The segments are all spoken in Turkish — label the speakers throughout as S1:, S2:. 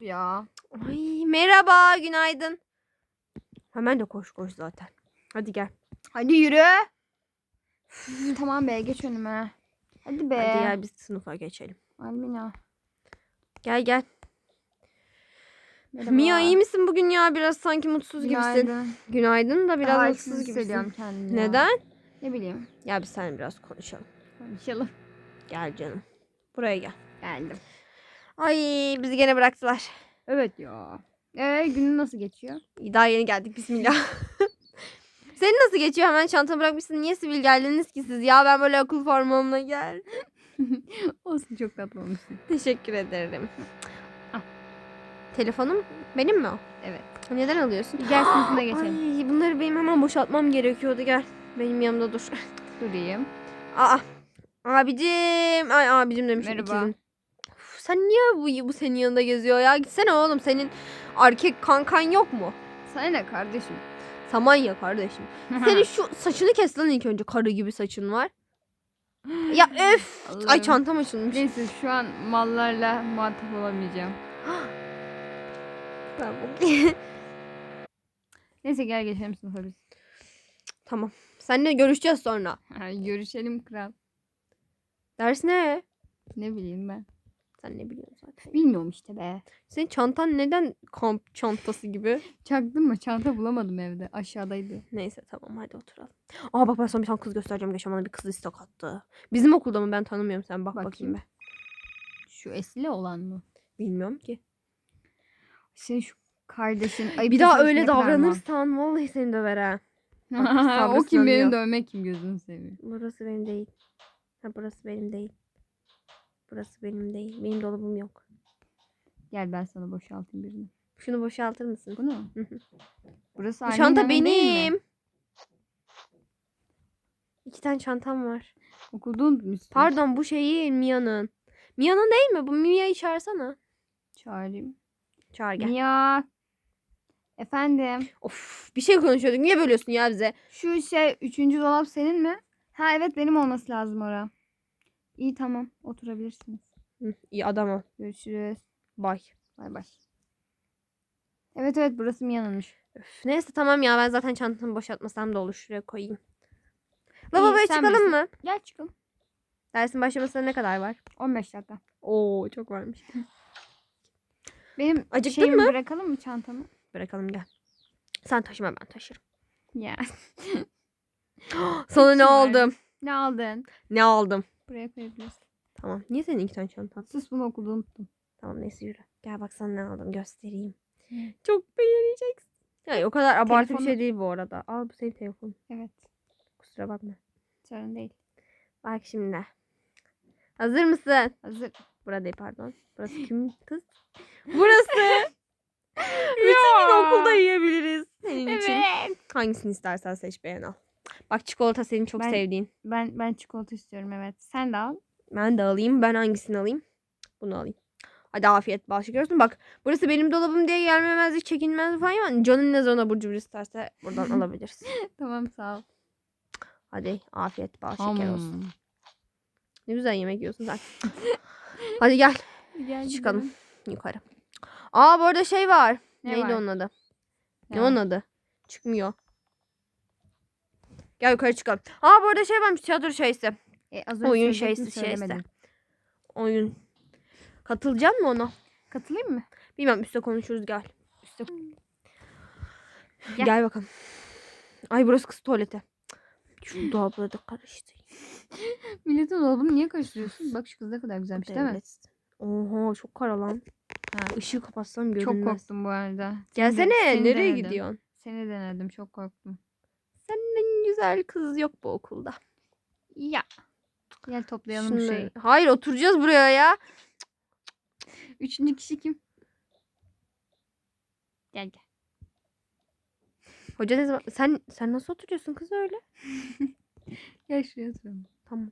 S1: ya.
S2: Ay merhaba günaydın. Hemen de koş koş zaten. Hadi gel.
S1: Hadi yürü. Tamam be geç önüme. Hadi be.
S2: Hadi gel biz sınıfa geçelim.
S1: Almina.
S2: Gel gel.
S1: merhaba.
S2: Mia iyi misin bugün ya? Biraz sanki mutsuz gibisin.
S1: Günaydın.
S2: Günaydın da biraz
S1: Halsiz
S2: mutsuz gibisin.
S1: kendimi.
S2: Neden?
S1: Ne bileyim.
S2: Gel biz seninle biraz konuşalım.
S1: Konuşalım.
S2: Gel canım. Buraya gel.
S1: Geldim.
S2: Ay bizi gene bıraktılar.
S1: Evet ya. Ee, günün nasıl geçiyor?
S2: Daha yeni geldik bismillah. Senin nasıl geçiyor? Hemen çantanı bırakmışsın. Niye sivil geldiniz ki siz? Ya ben böyle okul formamla gel.
S1: Olsun çok tatlı olmuşsun.
S2: Teşekkür ederim.
S1: Al.
S2: Telefonum benim mi o?
S1: Evet.
S2: Neden alıyorsun?
S1: Gel sınıfına geçelim.
S2: Ay, bunları benim hemen boşaltmam gerekiyordu. Gel. Benim yanımda dur.
S1: Durayım.
S2: Aa. Abicim. Ay abicim demişim.
S1: Merhaba.
S2: ikizim. Sen niye bu, bu senin yanında geziyor ya? Gitsene oğlum. Senin erkek kankan yok mu?
S1: Sana ne kardeşim?
S2: Samanya kardeşim. Senin şu saçını kes lan ilk önce. Karı gibi saçın var. Ya öf. Ay
S1: Allah'ım.
S2: çantam açılmış.
S1: Neyse şu an mallarla muhatap olamayacağım.
S2: Ben bu-
S1: Neyse gel geçelim sınıfa biz.
S2: tamam. Seninle görüşeceğiz sonra.
S1: Ha, görüşelim kral.
S2: Ders ne?
S1: Ne bileyim ben.
S2: Sen ne biliyorsun zaten.
S1: Bilmiyorum işte be.
S2: Senin çantan neden kamp çantası gibi?
S1: Çaktın mı? Çanta bulamadım evde. Aşağıdaydı.
S2: Neyse tamam hadi oturalım. Aa bak ben sana bir tane kız göstereceğim. Geçen bana bir kız istek attı. Bizim okulda mı ben tanımıyorum sen bak bakayım,
S1: Bakayım.
S2: be.
S1: Şu Esile olan mı?
S2: Bilmiyorum ki.
S1: Senin şu kardeşin. Ayıp
S2: Bir daha öyle davranırsan vallahi seni döver ha. Bak,
S1: o kim beni
S2: sınanıyor.
S1: dövmek kim gözünü seveyim.
S2: Burası benim değil. Ha burası benim değil. Burası benim değil. Benim dolabım yok.
S1: Gel ben sana boşaltayım birini.
S2: Şunu boşaltır mısın?
S1: Bu mu?
S2: Hı hı.
S1: Burası
S2: Bu çanta
S1: Almina'nın değil mi?
S2: benim. İki tane çantam var.
S1: Okulda unutmuşsun.
S2: Pardon bu şeyi Mia'nın. Mia'nın değil mi? Bu Mia'yı çağırsana.
S1: Çağırayım.
S2: Çağır gel.
S1: Mia. Efendim.
S2: Of bir şey konuşuyorduk. Niye bölüyorsun ya bize?
S1: Şu şey üçüncü dolap senin mi? Ha evet benim olması lazım ora. İyi tamam. Oturabilirsiniz.
S2: Hı, iyi adam ol.
S1: Görüşürüz.
S2: Bay.
S1: Bay bay. Evet evet burası Mia'nınmış.
S2: Öf, neyse tamam ya ben zaten çantamı boşaltmasam da olur. Şuraya koyayım. Lavaboya
S1: sen
S2: çıkalım
S1: bilirsin.
S2: mı?
S1: Gel çıkalım.
S2: Dersin başlamasına ne kadar var?
S1: 15 dakika.
S2: Oo çok varmış.
S1: Benim
S2: Acıktın
S1: şeyimi
S2: mı?
S1: bırakalım mı çantamı?
S2: Bırakalım gel. Sen taşıma ben taşırım.
S1: Ya.
S2: Sana ne aldım?
S1: ne aldın?
S2: Ne aldım?
S1: Buraya koyabilirsin.
S2: Tamam. Niye senin iki tane çantan?
S1: Sus bunu okulda unuttum.
S2: Tamam neyse yürü. Gel bak sana ne aldım göstereyim. Çok beğeneceksin. Ya o kadar abartı bir
S1: Telefonu-
S2: şey değil bu arada. Al bu senin telefonun.
S1: Evet.
S2: Kusura bakma.
S1: Sorun değil.
S2: Bak şimdi. Hazır mısın?
S1: Hazır.
S2: Burada değil pardon. Burası kimin kız? Burası. Bütün gün okulda yiyebiliriz. Senin için.
S1: Evet.
S2: Hangisini istersen seç beğen al. Bak çikolata senin çok
S1: Ben-
S2: sevdiğin.
S1: Ben ben çikolata istiyorum evet. Sen de al.
S2: Ben de alayım. Ben hangisini alayım? Bunu alayım. Hadi afiyet bal şeker olsun. Bak burası benim dolabım diye gelmemezlik çekinmez falan ama canın ne zaman abur cubur isterse buradan alabilirsin.
S1: tamam sağ ol.
S2: Hadi afiyet bal şeker olsun. Ne güzel yemek yiyorsun sen. Hadi gel
S1: Gel
S2: çıkalım
S1: gidelim.
S2: yukarı. Aa bu arada şey var.
S1: Ne
S2: Neydi
S1: var?
S2: onun adı? Ne,
S1: Ne
S2: onun adı? Çıkmıyor. Gel yukarı çıkalım. Aa bu arada şey varmış tiyatro şeysi.
S1: E, az önce
S2: Oyun şeysi şeysi. Oyun. Katılacak mı ona?
S1: Katılayım mı?
S2: Bilmem üstte konuşuruz gel.
S1: Üste...
S2: Gel.
S1: Gel.
S2: bakalım. Ay burası kız tuvaleti. Şu dolapları da karıştı.
S1: Milletin dolabını niye karıştırıyorsun? Bak şu kız ne kadar güzelmiş değil mi?
S2: Oha çok kara lan.
S1: Ha,
S2: Işığı kapatsam
S1: çok
S2: görünmez.
S1: korktum bu arada.
S2: Gelsene
S1: seni
S2: nereye
S1: denedim.
S2: gidiyorsun?
S1: Seni denedim çok korktum.
S2: Senden güzel kız yok bu okulda.
S1: Ya. Gel toplayalım
S2: Şunları-
S1: şeyi.
S2: Hayır oturacağız buraya ya.
S1: Üçüncü kişi kim? Gel gel.
S2: Hoca ne zaman... Sen, sen nasıl oturuyorsun kız öyle?
S1: Gel şuraya oturalım.
S2: Tamam.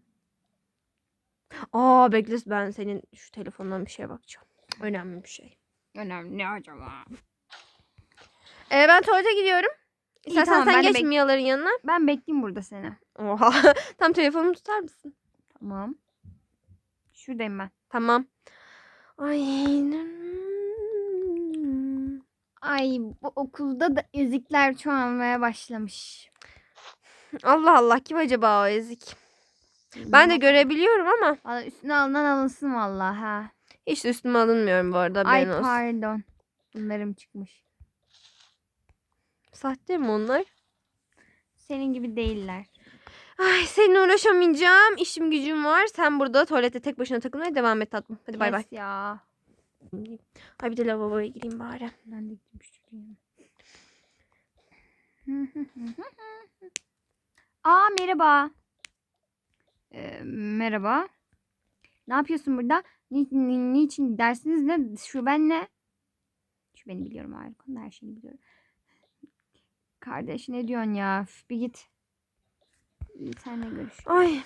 S2: Aa bekle ben senin şu telefondan bir şeye bakacağım. Önemli bir şey.
S1: Önemli ne acaba?
S2: Ee, ben tuvalete gidiyorum. İstersen
S1: tamam,
S2: sen
S1: ben de
S2: geç
S1: bek-
S2: Mia'ların yanına.
S1: Ben bekleyeyim burada seni.
S2: Oha. Tam telefonumu tutar mısın?
S1: Tamam. Şuradayım ben.
S2: Tamam. Ay.
S1: Ay bu okulda da ezikler çoğalmaya başlamış.
S2: Allah Allah kim acaba o ezik? Ben de görebiliyorum ama
S1: Valla üstüne alınan alınsın vallahi ha.
S2: hiç de üstüme alınmıyorum bu arada.
S1: Ay
S2: haberin olsun.
S1: pardon. Bunlarım çıkmış.
S2: Sahte mi onlar?
S1: Senin gibi değiller.
S2: Ay seninle uğraşamayacağım. İşim gücüm var. Sen burada tuvalete tek başına takılmaya devam et tatlım. Hadi bay bay.
S1: Ya.
S2: Ay bir de lavaboya gireyim bari.
S1: Ben de şuraya. Aa merhaba. Ee, merhaba. Ne yapıyorsun burada? Ni, ni- niçin dersiniz ne? Şu ben ne? Şu beni biliyorum konuda her şeyini biliyorum. Kardeş ne diyorsun ya? Üf, bir git. İyi senle görüş.
S2: Ay.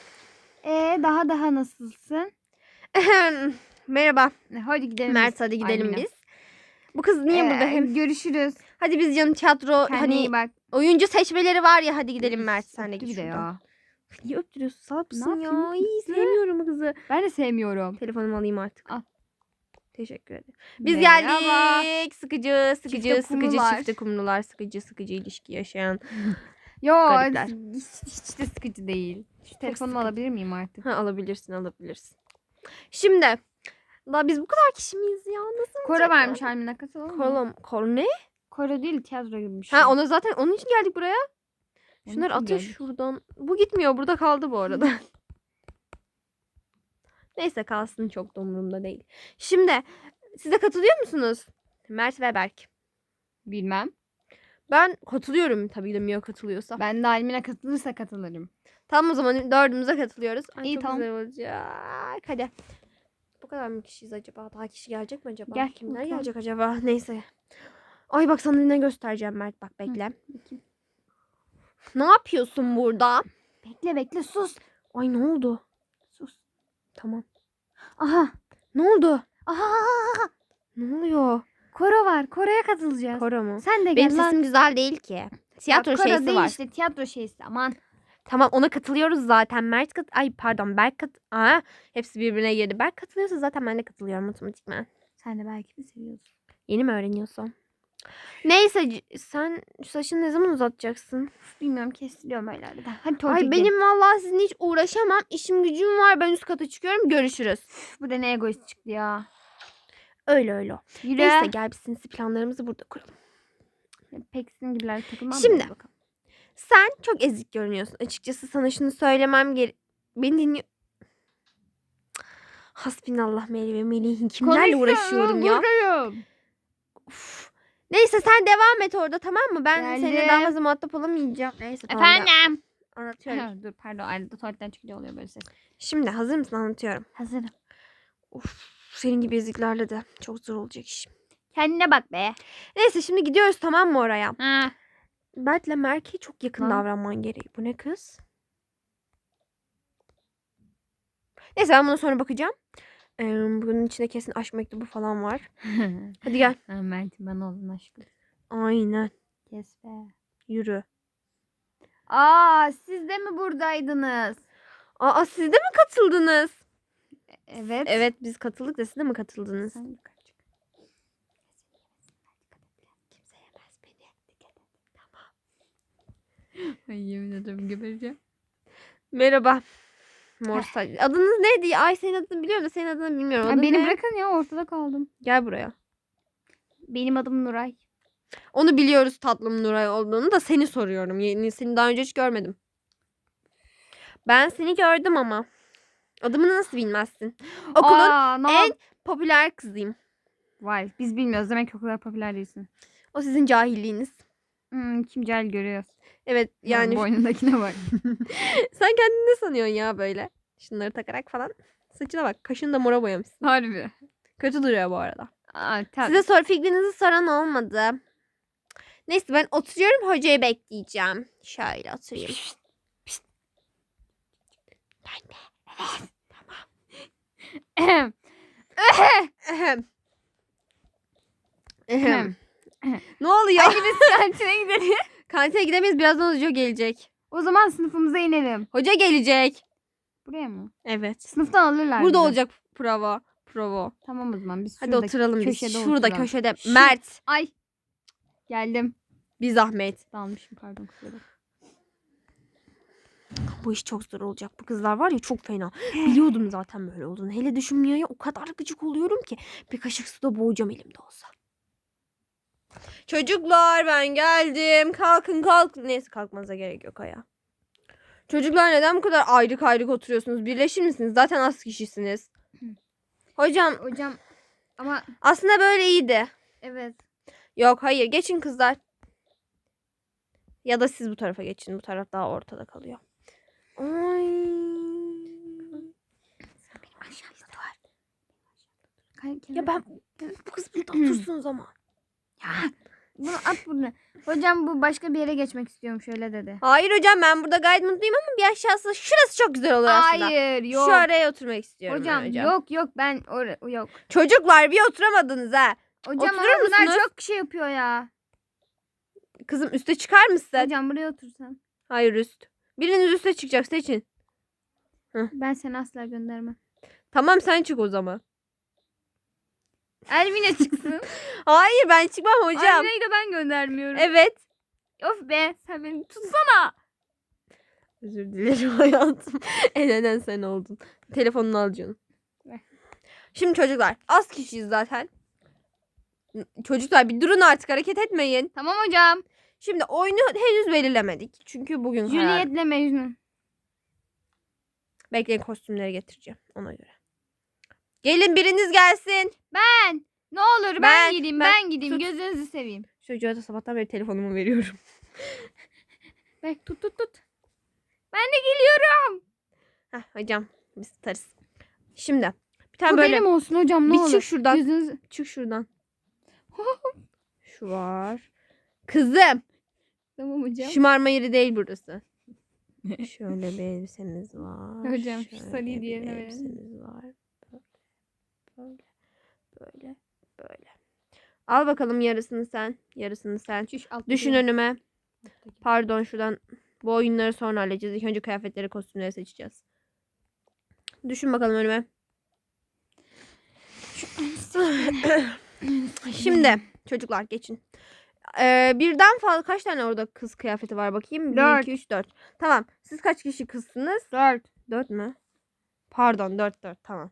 S1: Ee daha daha nasılsın?
S2: Merhaba.
S1: E, Hadi gidelim.
S2: Mert hadi gidelim
S1: Almina.
S2: biz. Bu kız niye
S1: Ee,
S2: burada hem?
S1: Görüşürüz.
S2: Hadi biz canım tiyatro
S1: Kendine
S2: hani
S1: iyi bak.
S2: oyuncu seçmeleri var ya hadi gidelim Mert sen de
S1: Öptü
S2: git
S1: bir de
S2: şuradan.
S1: ya.
S2: Niye öptürüyorsun? Salak
S1: Ne
S2: mısın ya?
S1: yapayım?
S2: İyi sevmiyorum bu kızı.
S1: Ben de sevmiyorum.
S2: Telefonumu alayım artık.
S1: Al.
S2: Teşekkür ederim. Biz
S1: Merhaba.
S2: geldik. Sıkıcı, sıkıcı,
S1: Çifte
S2: sıkıcı
S1: kumrular.
S2: çifte kumrular, sıkıcı, sıkıcı ilişki yaşayan.
S1: Yo
S2: Garipler.
S1: hiç, hiç de sıkıcı değil. Şu telefonumu
S2: sıkıcı.
S1: alabilir miyim artık?
S2: Ha alabilirsin, alabilirsin. Şimdi, daha biz bu kadar kişi miyiz ya? Nasıl olacak
S1: vermiş
S2: ya?
S1: Almina katılalım?
S2: Kolum, kol ne?
S1: Koro değil tiyatro gibi bir şey.
S2: Ha ona zaten onun için geldik buraya. Şunları
S1: geldik.
S2: şuradan. Bu gitmiyor. Burada kaldı bu arada. Neyse kalsın çok da umurumda değil. Şimdi siz de katılıyor musunuz? Mert ve Berk.
S1: Bilmem.
S2: Ben katılıyorum tabii de Mia katılıyorsa.
S1: Ben de Almina katılırsa katılırım.
S2: Tamam o zaman dördümüze katılıyoruz. Ay,
S1: İyi,
S2: çok
S1: tamam.
S2: güzel olacak. Hadi. Bu kadar mı kişiyiz acaba? Daha kişi gelecek mi acaba?
S1: Gel,
S2: Kimler
S1: bakalım.
S2: gelecek acaba? Neyse. Ay bak sana ne göstereceğim Mert. Bak bekle.
S1: bakayım.
S2: Ne yapıyorsun burada?
S1: Bekle bekle sus.
S2: Ay ne oldu? Tamam.
S1: Aha.
S2: Ne oldu?
S1: Aha.
S2: Ne oluyor?
S1: Koro var. Koro'ya katılacağız.
S2: Koro mu?
S1: Sen de
S2: Benim
S1: gel lan.
S2: sesim güzel değil ki. Tiyatro
S1: Ya,
S2: şeysi
S1: değil
S2: var.
S1: işte tiyatro şeysi aman.
S2: Tamam ona katılıyoruz zaten. Mert kat ay pardon Berk kat Aa, hepsi birbirine girdi. Berk katılıyorsa zaten ben de katılıyorum otomatikman.
S1: Sen de belki mi seviyorsun?
S2: Yeni mi öğreniyorsun? Neyse sen saçını ne zaman uzatacaksın?
S1: Bilmiyorum kestiriyorum arada. Hadi tuvalete
S2: Ay benim vallahi sizinle hiç uğraşamam. İşim gücüm var. Ben üst kata çıkıyorum. Görüşürüz.
S1: Bu da ne egoist çıktı ya.
S2: Öyle öyle.
S1: Yürü.
S2: Neyse gel biz sinsi planlarımızı burada kuralım.
S1: Pek sizin gibiler takılmam.
S2: Şimdi.
S1: bakalım.
S2: Sen çok ezik görünüyorsun. Açıkçası sana şunu söylemem gerek. Beni dinliyor. Hasbinallah Melih ve Melih'in kimlerle uğraşıyorum ya.
S1: Buradayım.
S2: Uf. Neyse sen devam et orada tamam mı? Ben seninle
S1: Geldim.
S2: daha fazla muhatap olamayacağım. Neyse tamam. ben
S1: Efendim.
S2: Anlatıyorum.
S1: Ha, Dur pardon arada tuvaletten çıkınca oluyor böyle ses.
S2: Şimdi hazır mısın anlatıyorum.
S1: Hazırım.
S2: Uf, senin gibi eziklerle de çok zor olacak iş.
S1: Kendine bak be.
S2: Neyse şimdi gidiyoruz tamam mı oraya?
S1: Ha.
S2: Berk'le Merk'e çok yakın
S1: Lan.
S2: davranman gerek. Bu ne kız? Neyse ben buna sonra bakacağım. Ee, bunun içinde kesin aşk mektubu falan var. Hadi gel.
S1: Mert'in bana olan aşkı.
S2: Aynen.
S1: Kes be.
S2: Yürü.
S1: Aa siz de mi buradaydınız?
S2: Aa siz de mi katıldınız?
S1: Evet.
S2: Evet biz katıldık da siz de mi katıldınız?
S1: Sen yukarı çık.
S2: Kimse yemez beni. Dikkat et. Tamam.
S1: Ay yemin ederim gebereceğim.
S2: Merhaba. Mor saç. Adınız neydi? Ay senin adını biliyorum da senin adını bilmiyorum. Adın
S1: beni
S2: ne?
S1: bırakın ya ortada kaldım.
S2: Gel buraya.
S1: Benim adım Nuray.
S2: Onu biliyoruz tatlım Nuray olduğunu da seni soruyorum. Yeni, seni daha önce hiç görmedim. Ben seni gördüm ama. Adımı nasıl bilmezsin? Okulun
S1: Aa, ne
S2: en
S1: yap-
S2: popüler kızıyım.
S1: Vay biz bilmiyoruz demek ki o kadar popüler değilsin.
S2: O sizin cahilliğiniz.
S1: Hmm, kim cahil görüyoruz.
S2: Evet
S1: Yani boynundakine bak.
S2: sen kendini ne sanıyorsun ya böyle? Şunları takarak falan. Saçına bak. Kaşını da mora boyamışsın.
S1: Harbi.
S2: Kötü duruyor bu arada.
S1: Aa,
S2: Size sor fikrinizi soran olmadı. Neyse ben oturuyorum hocayı bekleyeceğim. Şöyle oturayım. Ben de. Evet. Tamam.
S1: Ahem.
S2: Ehem. Ehem.
S1: Ehem.
S2: ne oluyor?
S1: Hadi biz kantine gidelim.
S2: Kantine gidemeyiz. Birazdan hoca gelecek.
S1: O zaman sınıfımıza inelim.
S2: Hoca gelecek.
S1: Buraya mı?
S2: Evet.
S1: Sınıftan alırlar
S2: Burada
S1: bizi.
S2: olacak prova. Provo.
S1: Tamam o zaman biz
S2: Hadi
S1: şurada
S2: oturalım biz.
S1: köşede
S2: Şurada
S1: oturalım.
S2: köşede.
S1: Şu-
S2: Mert.
S1: Ay Geldim.
S2: Bir zahmet.
S1: Dalmışım pardon kusura.
S2: Bu iş çok zor olacak. Bu kızlar var ya çok fena. Biliyordum zaten böyle olduğunu. Hele düşün Mia'ya o kadar gıcık oluyorum ki. Bir kaşık suda boğacağım elimde olsa. Çocuklar ben geldim. Kalkın kalkın. Neyse kalkmanıza gerek yok aya. Çocuklar neden bu kadar ayrık ayrık oturuyorsunuz? Birleşir misiniz? Zaten az kişisiniz. Hocam
S1: Hocam ama
S2: aslında böyle iyiydi.
S1: evet.
S2: Yok hayır geçin kızlar. Ya da siz bu tarafa geçin. Bu taraf daha ortada kalıyor. Ay. Aşağıda Ya ben bu, kız burada otursun o zaman.
S1: Ya bunu at bunu. Hocam bu başka bir yere geçmek istiyorum şöyle dedi.
S2: Hayır hocam ben burada gayet mutluyum ama bir aşağısı şurası çok güzel oluyor aslında.
S1: Hayır yok.
S2: Şu araya oturmak istiyorum
S1: hocam,
S2: ben hocam.
S1: yok yok ben or- yok.
S2: Çocuklar bir oturamadınız ha.
S1: Hocam
S2: Oturur musunuz?
S1: çok şey yapıyor ya.
S2: Kızım üste çıkar mısın?
S1: Hocam buraya otursan.
S2: Hayır üst. Biriniz üste çıkacak seçin.
S1: Ben seni asla göndermem.
S2: Tamam sen çık o zaman.
S1: Elvine çıksın.
S2: Hayır ben çıkmam hocam.
S1: Elvine'yi de ben göndermiyorum.
S2: Evet.
S1: Of be sen beni tutsana.
S2: Özür dilerim hayatım. en önen sen oldun. Telefonunu al canım. Şimdi çocuklar az kişiyiz zaten. Çocuklar bir durun artık hareket etmeyin.
S1: Tamam hocam.
S2: Şimdi oyunu henüz belirlemedik. Çünkü bugün karar.
S1: Juliet'le Mecnun.
S2: Bekleyin kostümleri getireceğim ona göre. Gelin biriniz gelsin.
S1: Ben. Ne olur ben,
S2: Ben-
S1: gideyim
S2: ben-
S1: ben, gideyim
S2: tut.
S1: gözünüzü seveyim.
S2: Çocuğa da sabahtan beri telefonumu veriyorum.
S1: Bek tut tut tut. Ben de geliyorum.
S2: Heh, hocam biz tutarız. Şimdi bir tane
S1: Bu
S2: böyle
S1: benim olsun hocam ne
S2: bir
S1: olur.
S2: çık şuradan.
S1: Gözünüzü...
S2: Çık şuradan. Şu var. Kızım.
S1: Tamam hocam.
S2: Şımarma yeri değil burası. Şöyle bir elbisemiz var.
S1: Hocam, şu
S2: Şöyle
S1: sarıyı
S2: bir
S1: diğerine verelim.
S2: var. Böyle. Böyle. Böyle. Al bakalım yarısını sen. Yarısını sen.
S1: Şuş,
S2: Düşün önüme. Pardon şuradan. Bu oyunları sonra halledeceğiz. İlk önce kıyafetleri, kostümleri seçeceğiz. Düşün bakalım önüme. Şimdi çocuklar geçin. Ee, birden fazla kaç tane orada kız kıyafeti var bakayım? 1,
S1: Dört.
S2: 2, 3, 4. Tamam. Siz kaç kişi kızsınız?
S1: Dört.
S2: 4 mü? Pardon 4 4 tamam.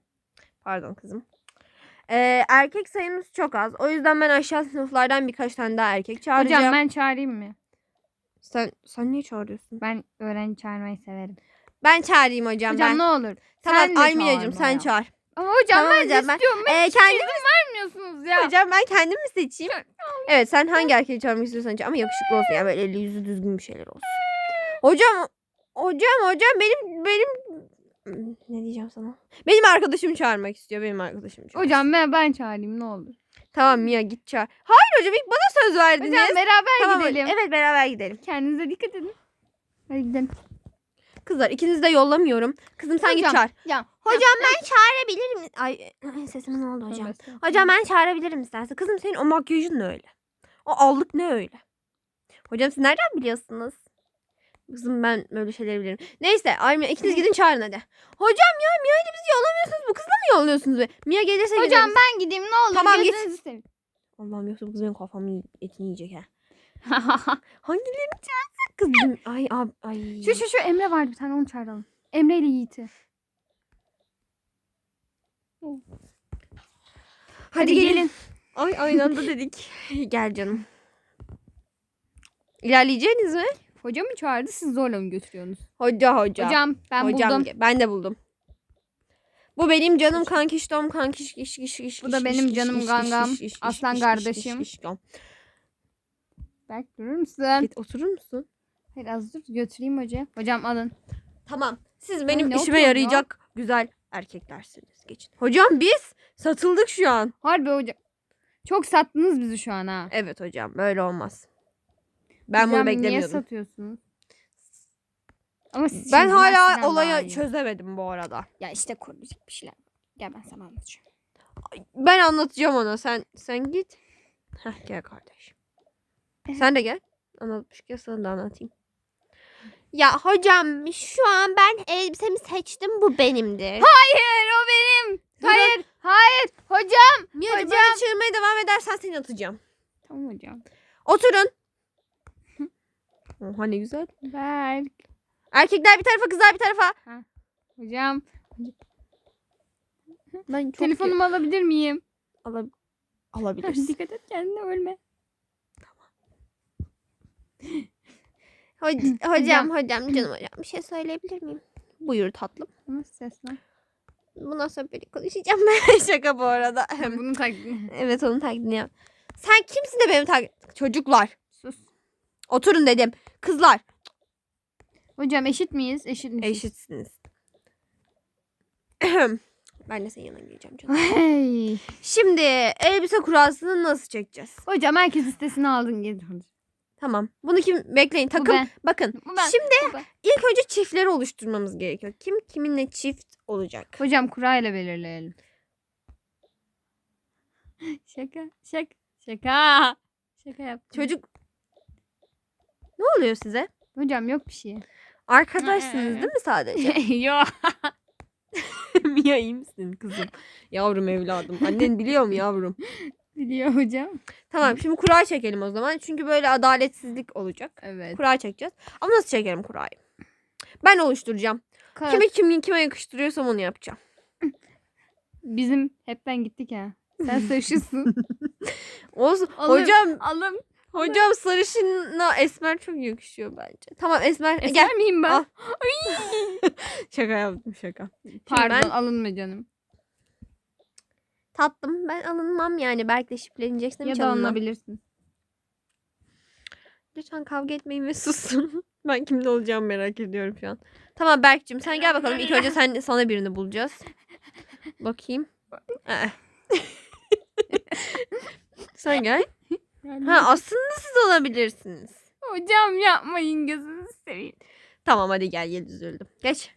S2: Pardon kızım. Ee, erkek sayımız çok az. O yüzden ben aşağı sınıflardan birkaç tane daha erkek çağıracağım.
S1: Hocam ben çağırayım mı?
S2: Sen sen niye çağırıyorsun?
S1: Ben öğrenci çağırmayı severim.
S2: Ben çağırayım hocam,
S1: Hocam
S2: ben.
S1: ne olur.
S2: Tamam
S1: sen
S2: sen çağır.
S1: Ama hocam
S2: Tamam
S1: ben
S2: hocam, ben-
S1: istiyorum. Ben
S2: Ee, kendim
S1: vermiyorsunuz ya.
S2: Hocam ben kendim mi seçeyim? Evet sen hangi erkeği çağırmak istiyorsan çağır ama yakışıklı olsun yani böyle eli yüzü düzgün bir şeyler olsun. Hocam hocam hocam benim benim ne diyeceğim sana? Benim arkadaşım çağırmak istiyor benim arkadaşım çağır.
S1: Hocam ben, ben çağırayım ne olur.
S2: Tamam Mia git çağır. Hayır hocam ilk bana söz verdiniz.
S1: Hocam beraber
S2: tamam,
S1: gidelim.
S2: Evet beraber gidelim.
S1: Kendinize dikkat edin. Hadi gidelim.
S2: Kızlar ikinizi de yollamıyorum. Kızım sen git
S1: Hocam,
S2: çağır.
S1: Ya.
S2: Hocam ben çağırabilirim. Ay ay, sesime ne oldu hocam? Hocam ben çağırabilirim istersen. Kızım senin o makyajın ne öyle? O allık ne öyle? Hocam siz nereden biliyorsunuz? Kızım ben böyle şeyleri bilirim. Neyse Armia ikiniz gidin çağırın hadi. Hocam ya Mia ile bizi yollamıyorsunuz. Bu kızla mı yolluyorsunuz? Be? Mia gelirse
S1: Hocam
S2: gideriz.
S1: ben gideyim ne olur.
S2: Tamam, git.
S1: gözünüzü seveyim.
S2: Allah'ım yoksa bu kız benim kafamın etini yiyecek ha. Hangilerini çağırsak kız? bizim- Ay ab ay.
S1: şu şu şu Emre vardı bir tane onu çağıralım. Emre ile Yiğit'i.
S2: Hadi, gelin. Ay aynı anda dedik. Gel canım. İlerleyeceğiniz mi?
S1: Hoca mı çağırdı siz zorla mı götürüyorsunuz?
S2: Hoca hoca.
S1: Hocam ben
S2: Hocam,
S1: buldum.
S2: Ben de buldum. Bu benim canım kankiştom kankiş kiş kiş kiş.
S1: Bu da benim canım gangam, aslan kardeşim. Berk durur musun?
S2: Git oturur musun?
S1: Hayır az dur götüreyim hoca. Hocam alın.
S2: Tamam. Siz benim
S1: ne
S2: işime
S1: oturuyorsun ya?
S2: yarayacak güzel erkeklersiniz. Geçin. Hocam biz satıldık şu an.
S1: Harbi hocam. Çok sattınız bizi şu an ha.
S2: Evet hocam böyle olmaz. Ben bunu
S1: Hocam Niye
S2: beklemiyordum.
S1: satıyorsunuz? Ama siz
S2: Ben
S1: şimdi
S2: hala olayı çözemedim bu arada.
S1: Ya işte koruyacak bir şeyler. Gel ben sana anlatacağım.
S2: Ben anlatacağım ona. Sen sen git. Heh gel kardeşim. Sen de gel. Anlatmışken sana da anlatayım. Ya hocam şu an ben elbisemi seçtim bu benimdir.
S1: Hayır o benim.
S2: Durun.
S1: Hayır. Hayır. Hocam. Hocam.
S2: böyle çığırmaya devam edersen seni atacağım.
S1: Tamam hocam.
S2: Oturun. Oha ne güzel.
S1: Berk.
S2: Erkekler bir tarafa kızlar bir tarafa.
S1: Hocam
S2: Ben çok
S1: telefonumu alabilir miyim?
S2: Ala- alabilirsin.
S1: Dikkat et kendine ölme.
S2: Hoc- hocam hocam canım hocam bir şey söyleyebilir miyim? Buyur tatlım.
S1: Nasıl ses lan?
S2: Bundan sonra böyle konuşacağım ben. Şaka bu arada.
S1: Bunun taklidi.
S2: evet onun taklidini yap. Sen kimsin de benim taklit... Çocuklar.
S1: Sus.
S2: Oturun dedim. Kızlar.
S1: Hocam eşit miyiz? Eşit miyiz?
S2: Eşitsiniz. ben de senin yanına geleceğim canım.
S1: Hey.
S2: Şimdi elbise kurasını nasıl çekeceğiz?
S1: Hocam herkes listesini aldın getir.
S2: Tamam. Bunu kim bekleyin takım.
S1: ben.
S2: Bakın.
S1: Bu ben.
S2: Şimdi
S1: Bu ben.
S2: ilk önce çiftleri oluşturmamız gerekiyor. Kim kiminle çift olacak?
S1: Hocam kura ile belirleyelim. Şaka. Şaka. Şaka. Şaka yaptım.
S2: Çocuk Ne oluyor size?
S1: Hocam yok bir şey.
S2: Arkadaşsınız değil mi sadece?
S1: yok.
S2: Mia iyi misin kızım? Yavrum evladım. Annen biliyor mu yavrum?
S1: Biliyor hocam.
S2: Tamam şimdi kura çekelim o zaman. Çünkü böyle adaletsizlik olacak.
S1: Evet.
S2: Kura çekeceğiz. Ama nasıl çekelim kurayı? Ben oluşturacağım.
S1: Kağıt.
S2: Kimi kim kime yakıştırıyorsam onu yapacağım.
S1: Bizim hepten gittik ha. Sen sarışınsın.
S2: Olsun.
S1: Alın.
S2: Hocam
S1: Alım.
S2: Hocam sarışınla esmer çok yakışıyor bence. Tamam esmer gel.
S1: Eser miyim ben?
S2: Al. Şaka yaptım şaka.
S1: Pardon
S2: ben
S1: alınma canım.
S2: tatlım ben alınmam yani. Belki de şipleneceksem
S1: Ya
S2: hiç
S1: da
S2: alınmam.
S1: alınabilirsin.
S2: Lütfen kavga etmeyin ve susun. ben kimde olacağımı merak ediyorum şu an. Tamam Berk'cim sen gel bakalım. İlk önce sen sana birini bulacağız. Bakayım. Aa. sen gel. Ha aslında siz olabilirsiniz.
S1: Hocam yapmayın gözünü seveyim.
S2: Tamam hadi gel Yıldız üzüldüm. Geç.